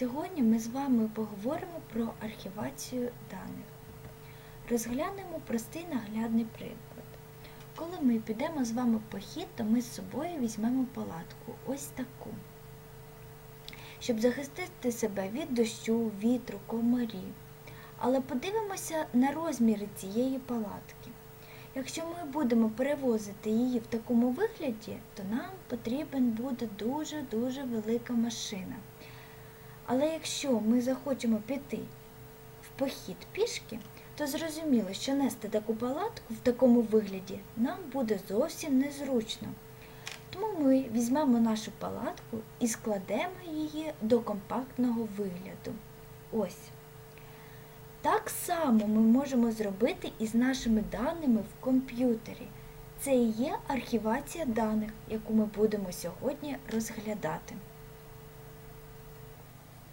Сьогодні ми з вами поговоримо про архівацію даних. Розглянемо простий наглядний приклад. Коли ми підемо з вами в похід, то ми з собою візьмемо палатку, ось таку. Щоб захистити себе від дощу, вітру, комарів. Але подивимося на розміри цієї палатки. Якщо ми будемо перевозити її в такому вигляді, то нам потрібен буде дуже-дуже велика машина. Але якщо ми захочемо піти в похід пішки, то зрозуміло, що нести таку палатку в такому вигляді нам буде зовсім незручно. Тому ми візьмемо нашу палатку і складемо її до компактного вигляду. Ось. Так само ми можемо зробити і з нашими даними в комп'ютері. Це і є архівація даних, яку ми будемо сьогодні розглядати.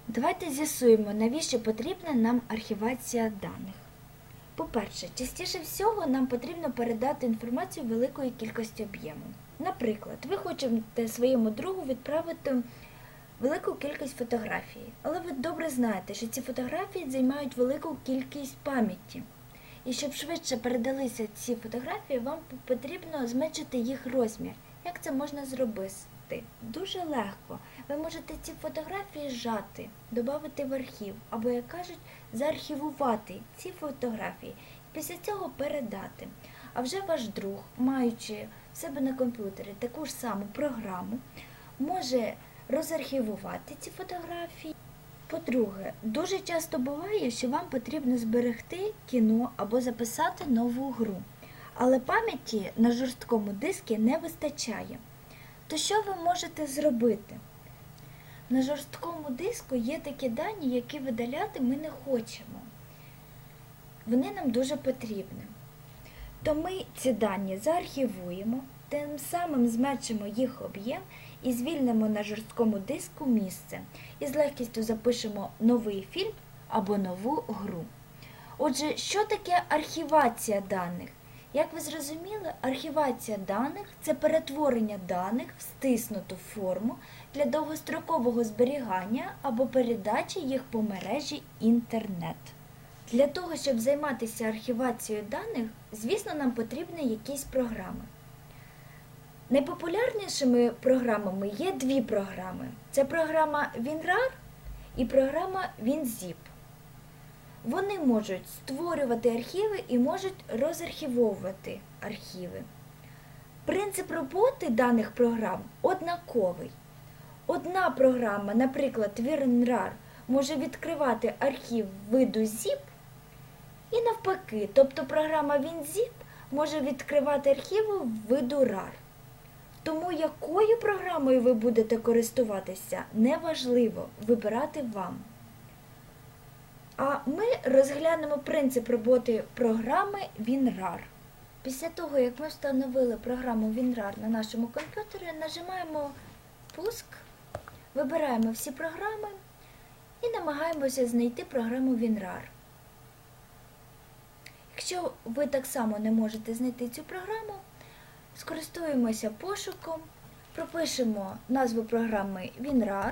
Давайте з'ясуємо, навіщо потрібна нам архівація даних. По-перше, частіше всього нам потрібно передати інформацію великої кількості об'єму. Наприклад, ви хочете своєму другу відправити велику кількість фотографій, але ви добре знаєте, що ці фотографії займають велику кількість пам'яті. І щоб швидше передалися ці фотографії, вам потрібно зменшити їх розмір. Як це можна зробити? Дуже легко. Ви можете ці фотографії зжати, додати в архів, або, як кажуть, заархівувати ці фотографії і після цього передати. А вже ваш друг, маючи в себе на комп'ютері таку ж саму програму, може розархівувати ці фотографії. По-друге, дуже часто буває, що вам потрібно зберегти кіно або записати нову гру, але пам'яті на жорсткому дискі не вистачає. То що ви можете зробити? На жорсткому диску є такі дані, які видаляти ми не хочемо. Вони нам дуже потрібні. То ми ці дані заархівуємо, тим самим зменшимо їх об'єм і звільнимо на жорсткому диску місце і з легкістю запишемо новий фільм або нову гру. Отже, що таке архівація даних? Як ви зрозуміли, архівація даних це перетворення даних в стиснуту форму для довгострокового зберігання або передачі їх по мережі інтернет. Для того, щоб займатися архівацією даних, звісно, нам потрібні якісь програми. Найпопулярнішими програмами є дві програми: це програма WinRAR і програма WinZip. Вони можуть створювати архіви і можуть розархівовувати архіви. Принцип роботи даних програм однаковий. Одна програма, наприклад, WinRAR, може відкривати архів виду ZIP і навпаки, тобто програма WinZip може відкривати архіви виду RAR. Тому якою програмою ви будете користуватися, неважливо вибирати вам. А ми розглянемо принцип роботи програми WinRAR. Після того, як ми встановили програму WinRAR на нашому комп'ютері, нажимаємо Пуск, вибираємо всі програми і намагаємося знайти програму WinRAR. Якщо ви так само не можете знайти цю програму, скористуємося пошуком, пропишемо назву програми WinRAR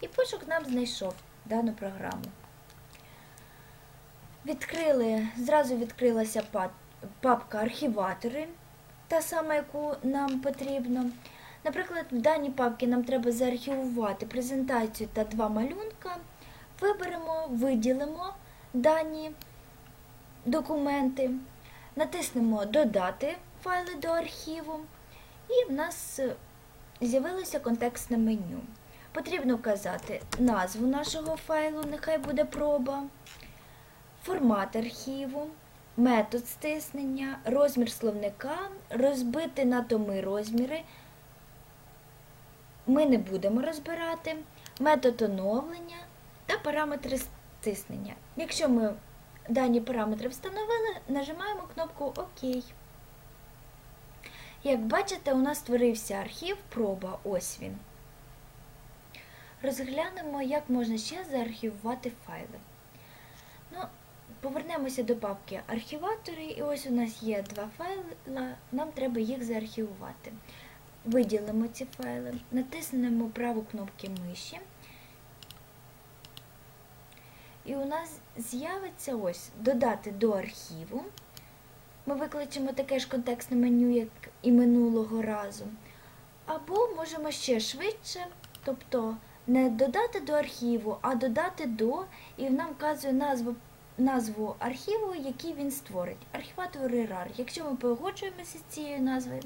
і пошук нам знайшов дану програму. Відкрили, зразу відкрилася папка архіватори, та сама, яку нам потрібно. Наприклад, в даній папці нам треба заархівувати презентацію та два малюнка. Виберемо, виділимо дані документи, натиснемо Додати файли до архіву, і в нас з'явилося контекстне меню. Потрібно вказати назву нашого файлу, нехай буде проба, формат архіву, метод стиснення, розмір словника, розбити на томи розміри. Ми не будемо розбирати, метод оновлення та параметри стиснення. Якщо ми дані параметри встановили, нажимаємо кнопку ОК. Як бачите, у нас створився архів проба, ось він. Розглянемо, як можна ще заархівувати файли. Ну, Повернемося до папки архіватори, і ось у нас є два файли, нам треба їх заархівувати. Виділимо ці файли, натиснемо праву кнопку миші І у нас з'явиться ось додати до архіву. Ми викличемо таке ж контекстне меню, як і минулого разу. Або можемо ще швидше, тобто не додати до архіву, а додати до, і нам вказує назву, назву архіву, який він створить. Архіватор RAR. Якщо ми погоджуємося з цією назвою,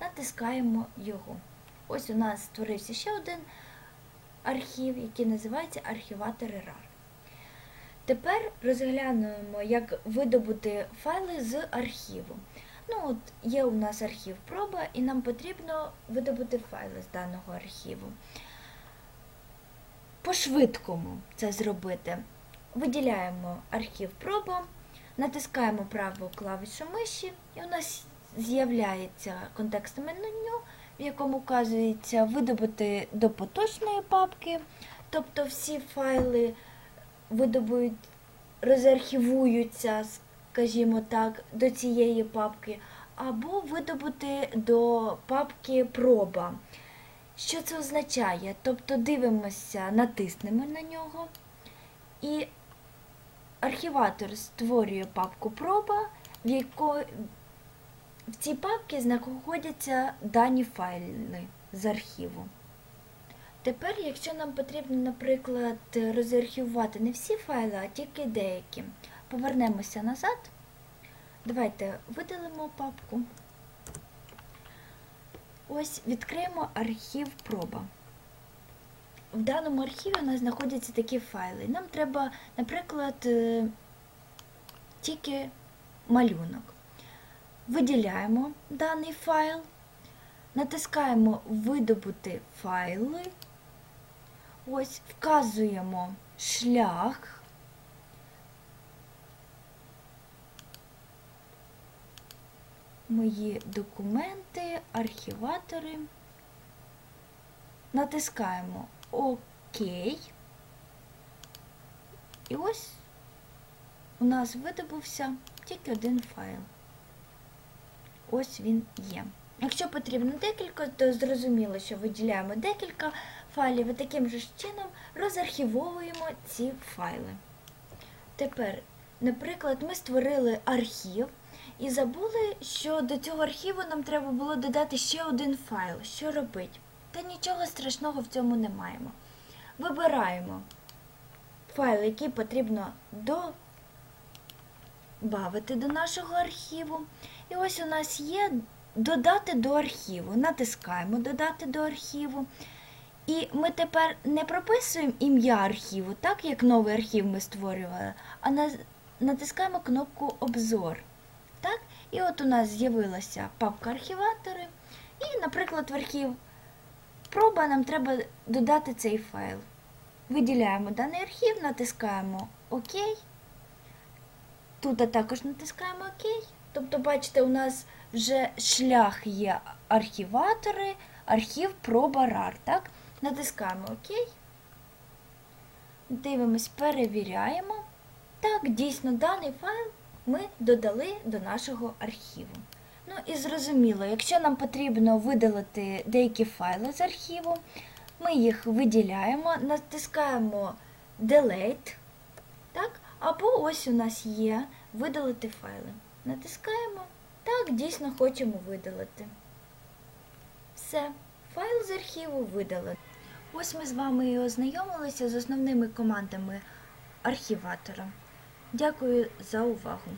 натискаємо його. Ось у нас створився ще один архів, який називається архіватор RAR. Тепер розглянемо, як видобути файли з архіву. Ну, от є у нас архів проба, і нам потрібно видобути файли з даного архіву. По-швидкому це зробити. Виділяємо архів проба, натискаємо праву клавішу миші, і у нас з'являється контекстне меню, в якому вказується видобути до поточної папки, тобто всі файли видобують, розархівуються, скажімо так, до цієї папки, або видобути до папки проба. Що це означає? Тобто дивимося, натиснемо на нього, і архіватор створює папку проба, в якої в цій папці знаходяться дані файли з архіву. Тепер, якщо нам потрібно, наприклад, розархівувати не всі файли, а тільки деякі, повернемося назад. Давайте видалимо папку. Ось відкриємо архів проба. В даному архіві у нас знаходяться такі файли. Нам треба, наприклад, е, тільки малюнок. Виділяємо даний файл, натискаємо Видобути файли. Ось вказуємо шлях. Мої документи, архіватори. Натискаємо ОК. І ось у нас видобувся тільки один файл. Ось він є. Якщо потрібно декілька, то зрозуміло, що виділяємо декілька файлів і таким же чином розархівовуємо ці файли. Тепер, наприклад, ми створили архів і забули, що до цього архіву нам треба було додати ще один файл. Що робить? Та нічого страшного в цьому не маємо. Вибираємо файл, який потрібно додати до нашого архіву. І ось у нас є додати до архіву. Натискаємо Додати до архіву. І ми тепер не прописуємо ім'я архіву, так як новий архів ми створювали, а натискаємо кнопку Обзор. І от у нас з'явилася папка архіватори. І, наприклад, в архів проба нам треба додати цей файл. Виділяємо даний архів, натискаємо ОК. Тут також натискаємо ОК. Тобто, бачите, у нас вже шлях є архіватори, архів проба RAR, так? Натискаємо ОК. Дивимось, перевіряємо. Так, дійсно, даний файл ми додали до нашого архіву. Ну і зрозуміло, якщо нам потрібно видалити деякі файли з архіву, ми їх виділяємо, натискаємо Delete, так? або ось у нас є видалити файли. Натискаємо. Так, дійсно хочемо видалити. Все, файл з архіву видалено. Ось ми з вами і ознайомилися з основними командами архіватора. Дякую за увагу!